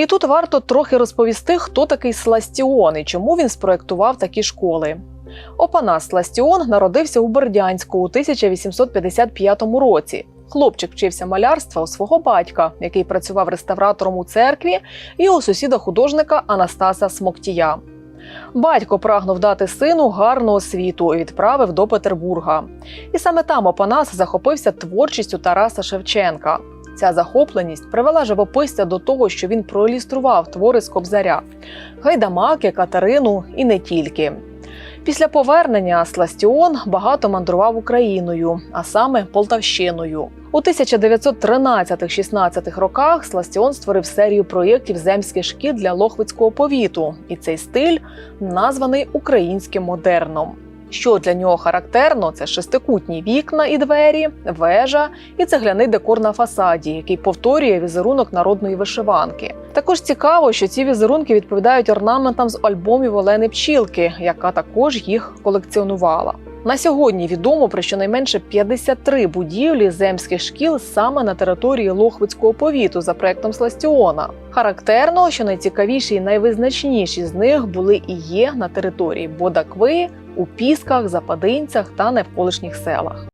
І тут варто трохи розповісти, хто такий Сластіон і чому він спроектував такі школи. Опанас Сластіон народився у Бердянську у 1855 році. Хлопчик вчився малярства у свого батька, який працював реставратором у церкві, і у сусіда художника Анастаса Смоктія. Батько прагнув дати сину гарну освіту і відправив до Петербурга. І саме там Опанас захопився творчістю Тараса Шевченка. Ця захопленість привела живописця до того, що він проілюстрував твори з Кобзаря, Гайдамаки, Катерину і не тільки. Після повернення Сластіон багато мандрував Україною, а саме Полтавщиною. У 1913-16 роках Сластіон створив серію проєктів земських шкіл для Лохвицького повіту, і цей стиль названий українським модерном. Що для нього характерно, це шестикутні вікна і двері, вежа і цегляний декор на фасаді, який повторює візерунок народної вишиванки. Також цікаво, що ці візерунки відповідають орнаментам з альбомів Олени Пчілки, яка також їх колекціонувала. На сьогодні відомо про щонайменше 53 будівлі земських шкіл саме на території Лохвицького повіту за проектом Сластіона. Характерно, що найцікавіші і найвизначніші з них були і є на території Бодакви, у Пісках, Западинцях та навколишніх селах.